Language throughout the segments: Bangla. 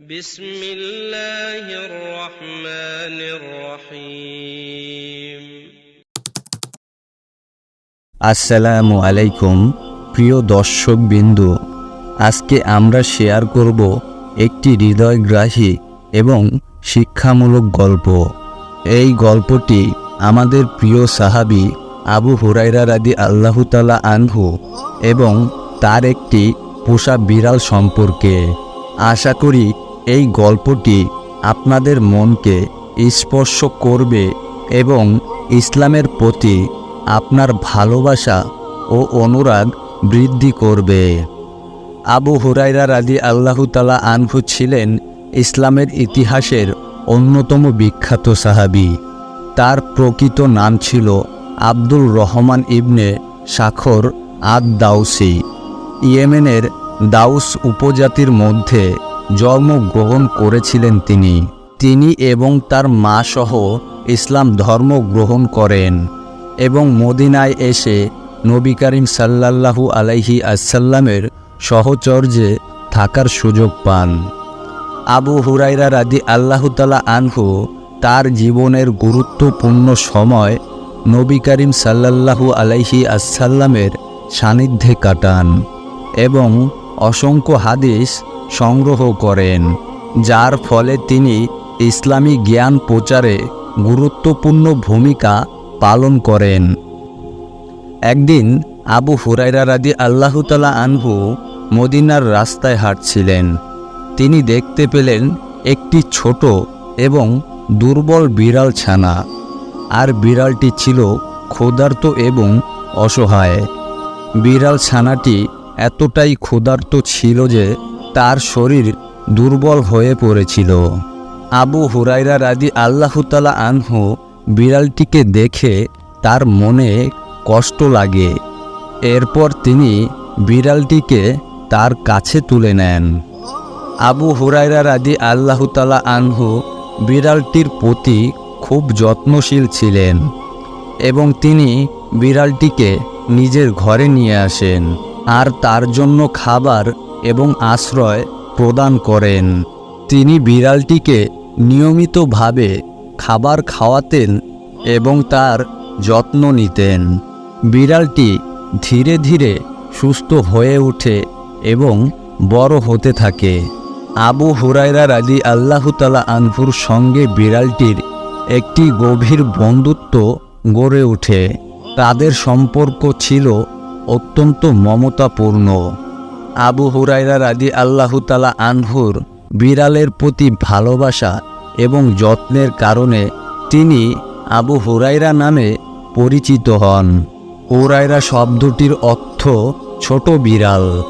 بسم الله الرحمن الرحيم আসসালামু আলাইকুম প্রিয় দর্শক বিন্দু আজকে আমরা শেয়ার করব একটি হৃদয়গ্রাহী এবং শিক্ষামূলক গল্প এই গল্পটি আমাদের প্রিয় সাহাবি আবু হুরাইরা রাদি আল্লাহতালা আনহু এবং তার একটি পোষা বিড়াল সম্পর্কে আশা করি এই গল্পটি আপনাদের মনকে স্পর্শ করবে এবং ইসলামের প্রতি আপনার ভালোবাসা ও অনুরাগ বৃদ্ধি করবে। আবু হুরাইরা রাদি আল্লাহতালা আনহু ছিলেন ইসলামের ইতিহাসের অন্যতম বিখ্যাত সাহাবি। তার প্রকৃত নাম ছিল আব্দুল রহমান ইবনে সাখর আদ দাউসি ইয়েমেনের দাউস উপজাতির মধ্যে জন্মগ্রহণ করেছিলেন তিনি। তিনি এবং তার মা সহ ইসলাম ধর্ম গ্রহণ করেন এবং মদিনায় এসে নবী করিম সাল্লাল্লাহু আলাইহি আসাল্লামের সহচর্যে থাকার সুযোগ পান। আবু হুরাইরা রাদি আল্লাহতালা আনহু তার জীবনের গুরুত্বপূর্ণ সময় নবী করিম সাল্লাল্লাহু আলাইহি আসাল্লামের সান্নিধ্যে কাটান এবং অসংখ্য হাদিস সংগ্রহ করেন, যার ফলে তিনি ইসলামী জ্ঞান প্রচারে গুরুত্বপূর্ণ ভূমিকা পালন করেন। একদিন আবু হুরাইরা রাদি আল্লাহতালা আনহু মদিনার রাস্তায় হাঁটছিলেন। তিনি দেখতে পেলেন একটি ছোট এবং দুর্বল বিড়াল ছানা, আর বিড়ালটি ছিল ক্ষুধার্ত এবং অসহায়। বিড়াল ছানাটি এতটাই ক্ষুধার্ত ছিল যে তার শরীর দুর্বল হয়ে পড়েছিল। আবু হুরাইরা রাদি আল্লাহতালা আনহু বিড়ালটিকে দেখে তার মনে কষ্ট লাগে। এরপর তিনি বিড়ালটিকে তার কাছে তুলে নেন। আবু হুরাইরা রাদি আল্লাহতালা আনহু বিড়ালটির প্রতি খুব যত্নশীল ছিলেন এবং তিনি বিড়ালটিকে নিজের ঘরে নিয়ে আসেন। আর তার জন্য খাবার এবং আশ্রয় প্রদান করেন। তিনি বিড়ালটিকে নিয়মিতভাবে খাবার খাওয়াতেন এবং তার যত্ন নিতেন। বিড়ালটি ধীরে ধীরে সুস্থ হয়ে ওঠে এবং বড় হতে থাকে। আবু হুরাইরা রাজি আল্লাহতালা আনহুর সঙ্গে বিড়ালটির একটি গভীর বন্ধুত্ব গড়ে ওঠে। তাদের সম্পর্ক ছিল অত্যন্ত মমতাপূর্ণ। আবু হুরাইরা রাজি আল্লাহতালা আনহুর বিড়ালের প্রতি ভালোবাসা এবং যত্নের কারণে তিনি আবু হুরাইরা নামে পরিচিত হন। হুরাইরা শব্দটির অর্থ ছোট বিড়াল।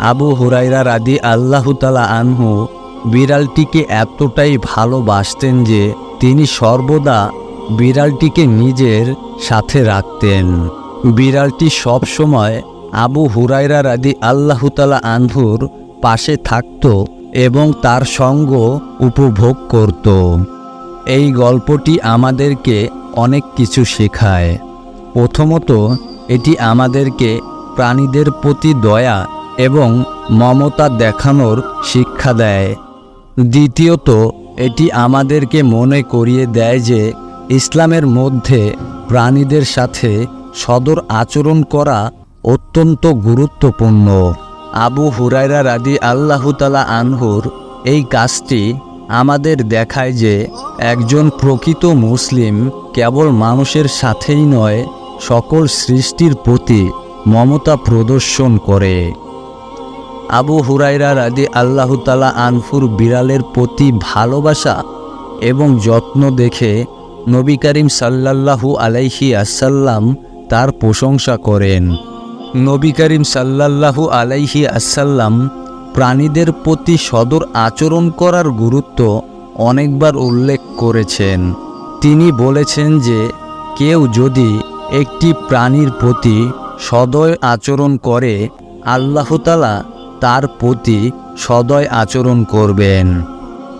আবু হুরাইরা রাদি আল্লাহতালা আনহু বিড়ালটিকে এতটাই ভালোবাসতেন যে তিনি সর্বদা বিড়ালটিকে নিজের সাথে রাখতেন। বিড়ালটি সব সময় আবু হুরাইরা রাদি আল্লাহতালা আনহুর পাশে থাকত এবং তার সঙ্গ উপভোগ করত। এই গল্পটি আমাদেরকে অনেক কিছু শেখায়। প্রথমত, এটি আমাদেরকে প্রাণীদের প্রতি দয়া এবং মমতা দেখানোর শিক্ষা দেয়। দ্বিতীয়ত, এটি আমাদেরকে মনে করিয়ে দেয় যে ইসলামের মধ্যে প্রাণীদের সাথে সদর আচরণ করা অত্যন্ত গুরুত্বপূর্ণ। আবু হুরাইরা রাদি আল্লাহতালা আনহুর এই কাজটি আমাদের দেখায় যে একজন প্রকৃত মুসলিম কেবল মানুষের সাথেই নয়, সকল সৃষ্টির প্রতি মমতা প্রদর্শন করে। আবু হুরাইরা রাদি আল্লাহতালা আনহুর বিড়ালের প্রতি ভালোবাসা এবং যত্ন দেখে নবী করিম সাল্লাল্লাহু আলাইহি আসাল্লাম তার প্রশংসা করেন। নবী করিম সাল্লাল্লাহু আলাইহি আসাল্লাম প্রাণীদের প্রতি সদর আচরণ করার গুরুত্ব অনেকবার উল্লেখ করেছেন। তিনি বলেছেন যে, কেউ যদি একটি প্রাণীর প্রতি সদয় আচরণ করে আল্লাহতালা তার প্রতি সদয় আচরণ করবেন।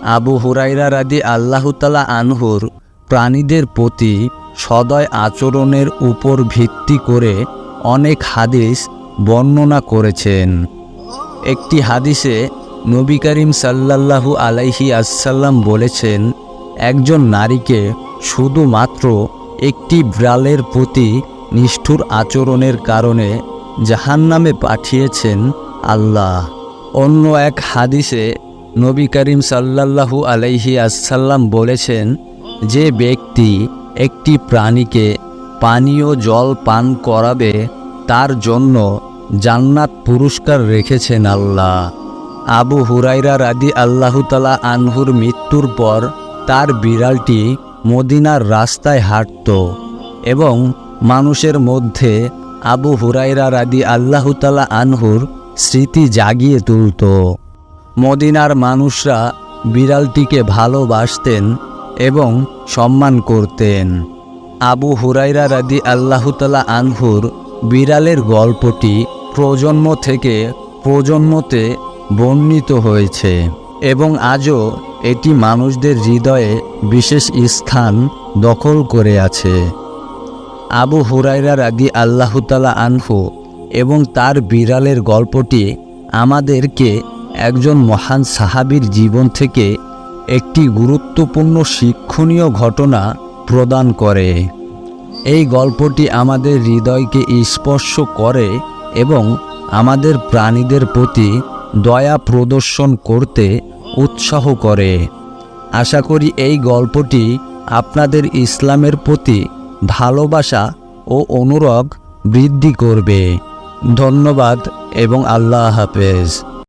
আবু হুরাইরা রাদি আল্লাহতালা আনহুর প্রাণীদের প্রতি সদয় আচরণের উপর ভিত্তি করে অনেক হাদিস বর্ণনা করেছেন। একটি হাদিসে নবী করিম সাল্লাল্লাহু আলাইহি আসাল্লাম বলেছেন, একজন নারীকে শুধুমাত্র একটি ব্রালের প্রতি নিষ্ঠুর আচরণের কারণে জাহান্নামে পাঠিয়েছেন আল্লাহ। অন্য এক হাদিসে নবী করিম সাল্লাল্লাহু আলাইহি আসাল্লাম বলেছেন যে ব্যক্তি একটি প্রাণীকে পানীয় জল পান করাবে, তার জন্য জান্নাত পুরস্কার রেখেছেন আল্লাহ। আবু হুরাইরা রাদি আল্লাহতালা আনহুর মৃত্যুর পর তার বিড়ালটি মদিনার রাস্তায় হাঁটত এবং মানুষের মধ্যে আবু হুরাইরা রাদি আল্লাহতালা আনহুর স্মৃতি জাগিয়ে তুলত। মদিনার মানুষরা বিড়ালটিকে ভালোবাসতেন এবং সম্মান করতেন। আবু হুরাইরা রাদি আল্লাহতালা আনহুর বিড়ালের গল্পটি প্রজন্ম থেকে প্রজন্মতে বর্ণিত হয়েছে এবং আজও এটি মানুষদের হৃদয়ে বিশেষ স্থান দখল করে আছে। আবু হুরাইরা রাদি আল্লাহতালা আনহু এবং তার বিড়ালের গল্পটি আমাদেরকে একজন মহান সাহাবীর জীবন থেকে একটি গুরুত্বপূর্ণ শিক্ষণীয় ঘটনা প্রদান করে। এই গল্পটি আমাদের হৃদয়কে স্পর্শ করে এবং আমাদের প্রাণীদের প্রতি দয়া প্রদর্শন করতে উৎসাহ করে। আশা করি এই গল্পটি আপনাদের ইসলামের প্রতি ভালোবাসা ও অনুরাগ বৃদ্ধি করবে। ধন্যবাদ এবং আল্লাহ হাফেজ।